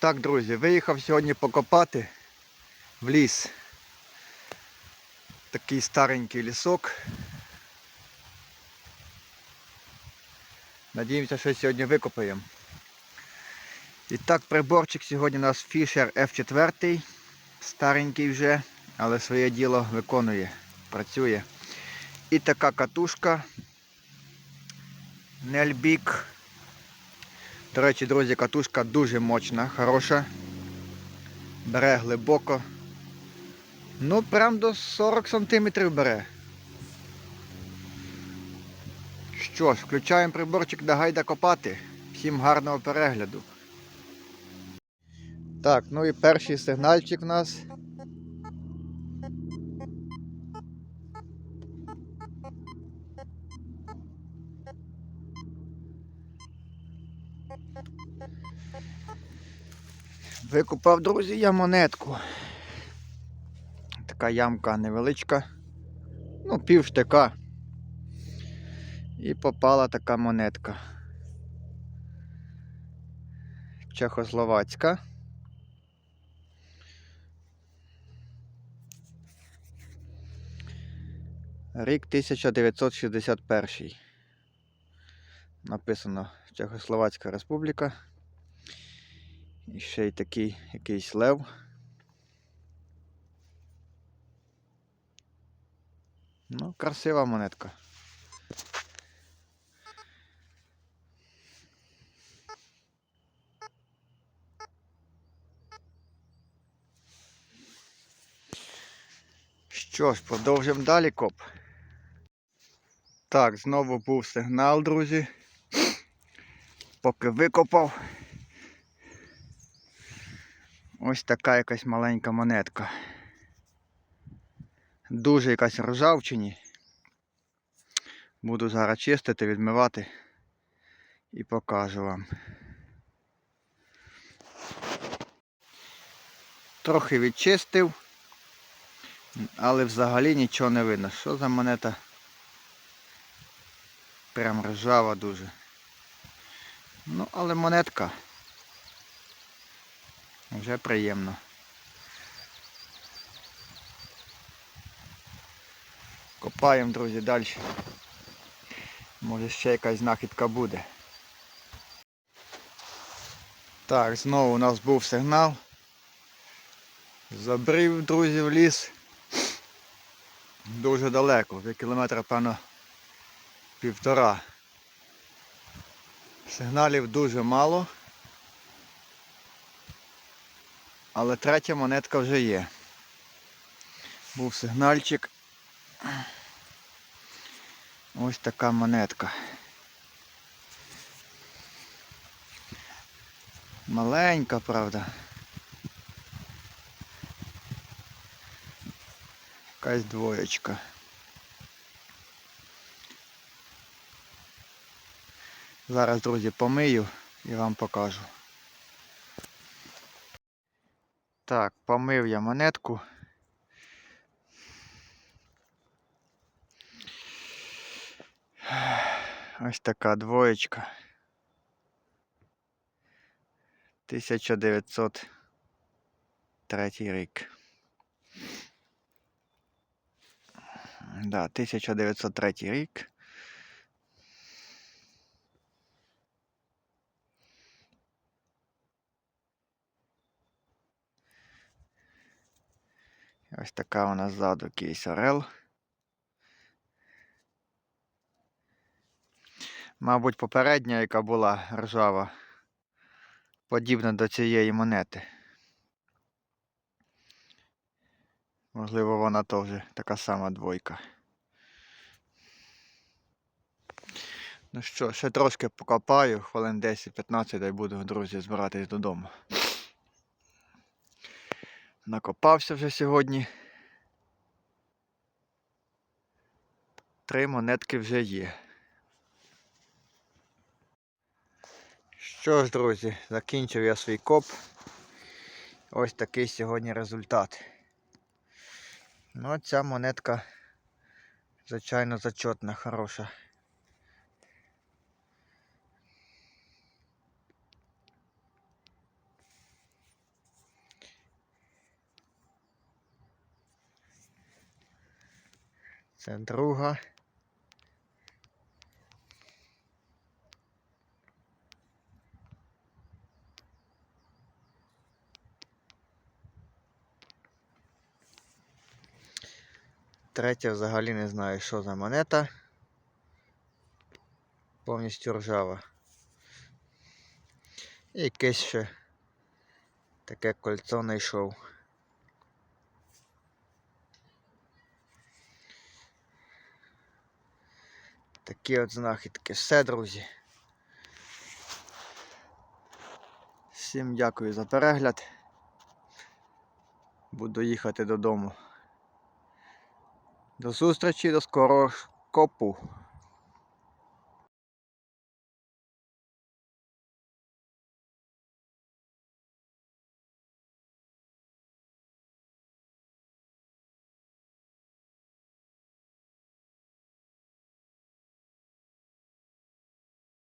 Так, друзі, виїхав сьогодні покопати в ліс. Такий старенький лісок. Надіємося, що сьогодні викопаємо. І так, приборчик сьогодні у нас Fisher F4. Старенький вже, але своє діло виконує, працює. І така катушка Нельбік. До речі, друзі, катушка дуже мощна, хороша. Бере глибоко. Ну, прям до 40 см бере. Що ж, включаємо приборчик до гайда копати. Всім гарного перегляду. Так, ну і перший сигнальчик у нас. Викупав, друзі, я монетку. Така ямка невеличка. Ну, пів штика. І попала така монетка. Чехословацька. Рік 1961. Написано Чехословацька Республіка. І ще й такий якийсь лев. Ну, красива монетка. Що ж, продовжимо далі коп. Так, знову був сигнал, друзі. Поки викопав. Ось така якась маленька монетка. Дуже якась ржавчині. Буду зараз чистити, відмивати і покажу вам. Трохи відчистив, але взагалі нічого не видно. Що за монета? Прям ржава дуже. Ну, але монетка. Вже приємно. Копаємо, друзі, далі. Може ще якась знахідка буде. Так, знову у нас був сигнал. Забрів, друзі, в ліс. Дуже далеко, вже кілометра, певно, півтора. Сигналів дуже мало. Але третя монетка вже є. Був сигнальчик. Ось така монетка. Маленька, правда. Якась двоєчка. Зараз, друзі, помию і вам покажу. Так, помив я монетку. Ось така двоєчка. 1903 рік. Да, 1903 рік. Ось така у нас ззаду кейс орел. Мабуть, попередня, яка була ржава, подібна до цієї монети. Можливо, вона теж така сама двойка. Ну що, ще трошки покопаю, хвилин 10-15 дай буду, друзі, збиратись додому. Накопався вже сьогодні. Три монетки вже є. Що ж, друзі, закінчив я свій коп. Ось такий сьогодні результат. Ну, ця монетка, звичайно, зачетна, хороша. Це друга. Третя взагалі не знаю, що за монета. Повністю ржава. І якесь ще таке кольцо знайшов. Такі от знахідки. Все, друзі. Всім дякую за перегляд. Буду їхати додому. До зустрічі, до скорого копу.